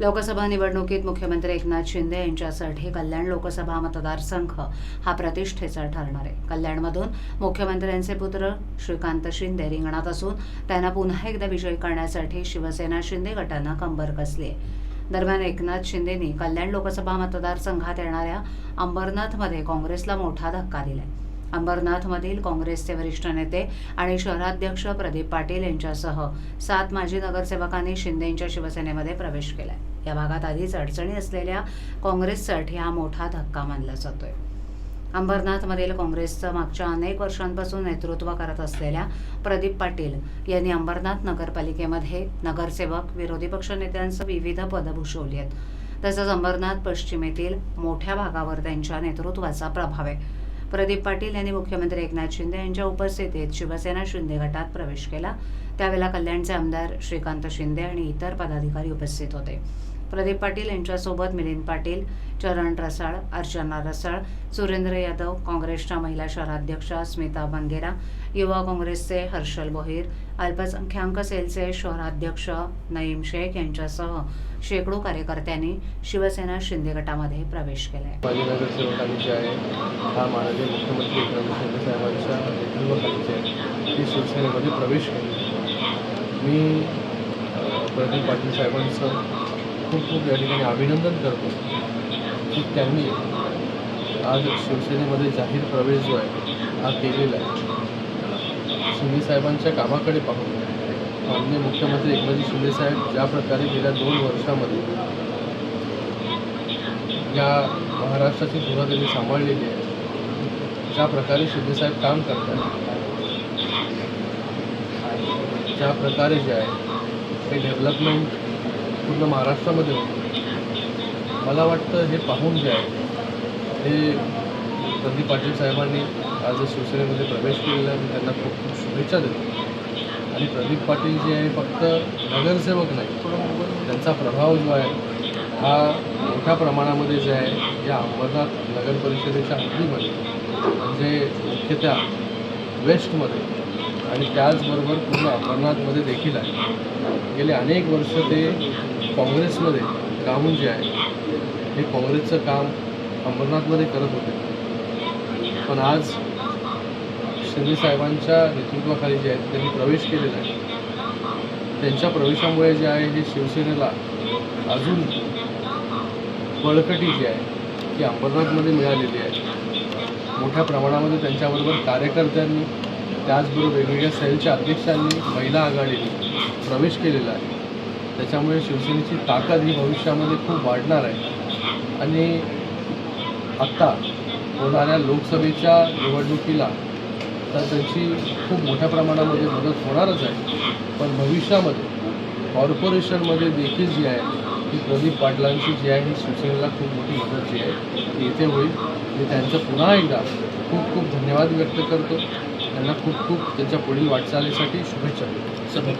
लोकसभा निवडणुकीत मुख्यमंत्री एकनाथ शिंदे यांच्यासाठी कल्याण लोकसभा मतदारसंघ हा प्रतिष्ठेचा ठरणार आहे. कल्याणमधून मुख्यमंत्र्यांचे पुत्र श्रीकांत शिंदे रिंगणात असून त्यांना पुन्हा एकदा विजयी करण्यासाठी शिवसेना शिंदे गटानं कंबर कसली आहे. दरम्यान एकनाथ शिंदेनी कल्याण लोकसभा मतदारसंघात येणाऱ्या अंबरनाथमध्ये काँग्रेसला मोठा धक्का दिलाय. अंबरनाथमधील काँग्रेसचे वरिष्ठ नेते आणि शहराध्यक्ष प्रदीप पाटील यांच्यासह सात माजी नगरसेवकांनी शिंदेंच्या शिवसेनेमध्ये प्रवेश केलाय. या भागात आधीच अडचणी असलेल्या काँग्रेससाठी हा मोठा धक्का मानला जातोय. अंबरनाथमधील काँग्रेसचं मागच्या अनेक वर्षांपासून नेतृत्व करत असलेल्या प्रदीप पाटील यांनी अंबरनाथ नगरपालिकेमध्ये नगरसेवक विरोधी पक्षनेत्यांसह विविध पदं भूषवली आहेत. तसंच अंबरनाथ पश्चिमेतील मोठ्या भागावर त्यांच्या नेतृत्वाचा प्रभाव आहे. प्रदीप पाटील यांनी मुख्यमंत्री एकनाथ शिंदे यांच्या उपस्थितीत शिवसेना शिंदे गटात प्रवेश केला. त्यावेळेला कल्याणचे आमदार श्रीकांत शिंदे आणि इतर पदाधिकारी उपस्थित होते. प्रदीप पाटील यांच्यासोबत मिलिंद पाटील चरण रसाळ अर्चना रसाळ सुरेंद्र यादव काँग्रेसच्या महिला शहराध्यक्षा स्मिता बंगेरा युवा काँग्रेसचे हर्षल बोहीर अल्पसंख्याक सेलचे शहराध्यक्ष नईम शेख यांच्यासह शेकडो कार्यकर्त्यांनी शिवसेना शिंदे गटामध्ये प्रवेश केला आहे. मी प्रदीप पाटील साहेबांचं खूप खूप या ठिकाणी अभिनंदन करतो की त्यांनी आज शिवसेनेमध्ये जाहीर प्रवेश जो आहे हा केलेला आहे. शिंदेसाहेबांच्या कामाकडे पाहून माननीय मुख्यमंत्री एकनाथजी शिंदेसाहेब ज्या प्रकारे गेल्या दोन वर्षामध्ये या महाराष्ट्राची धुरा त्यांनी सांभाळलेली आहे ज्या प्रकारे शिंदेसाहेब काम करतात ज्या प्रकारे जे आहे ते डेव्हलपमेंट पूर्ण महाराष्ट्रामध्ये होतं. मला वाटतं हे पाहून जे आहे हे प्रदीप पाटील साहेबांनी आज शिवसेनेमध्ये प्रवेश केलेला आहे मी त्यांना खूप खूप शुभेच्छा देतो. आणि प्रदीप पाटील जे आहे फक्त नगरसेवक नाही त्यांचा प्रभाव जो आहे हा मोठ्या प्रमाणामध्ये जे आहे या अंबरनाथ नगर परिषदेच्या हद्दीमध्ये म्हणजे मुख्यतः वेस्टमध्ये आणि त्याचबरोबर पूर्ण अंबरनाथमध्ये देखील आहे. गेले अनेक वर्ष ते काँग्रेसमध्ये राहून जे आहे हे काँग्रेसचं काम अंबरनाथमध्ये करत होते. पण आज शिंदेसाहेबांच्या नेतृत्वाखाली जे आहेत त्यांनी प्रवेश केलेला आहे. त्यांच्या प्रवेशामुळे जे आहे हे शिवसेनेला अजून बळकटी जी आहे ती अंबरनाथमध्ये मिळालेली आहे. मोठ्या प्रमाणामध्ये त्यांच्याबरोबर कार्यकर्त्यांनी त्याचबरोबर वेगवेगळ्या सेलच्या अध्यक्षांनी महिला आघाडीने प्रवेश केलेला आहे. त्याच्यामुळे शिवसेनेची ताकद ही भविष्यामध्ये खूप वाढणार आहे. आणि आत्ता होणाऱ्या लोकसभेच्या निवडणुकीला तर त्यांची खूप मोठ्या प्रमाणामध्ये मदत होणारच आहे. पण भविष्यामध्ये कॉर्पोरेशनमध्ये देखील जी आहे ती प्रदीप पाटलांची जी आहे ही शिवसेनेला खूप मोठी मदत जी आहे ती इथे होईल. मी त्यांचं पुन्हा एकदा खूप खूप धन्यवाद व्यक्त करतो. त्यांना खूप खूप त्यांच्या पुढील वाटचालीसाठी शुभेच्छा देतो.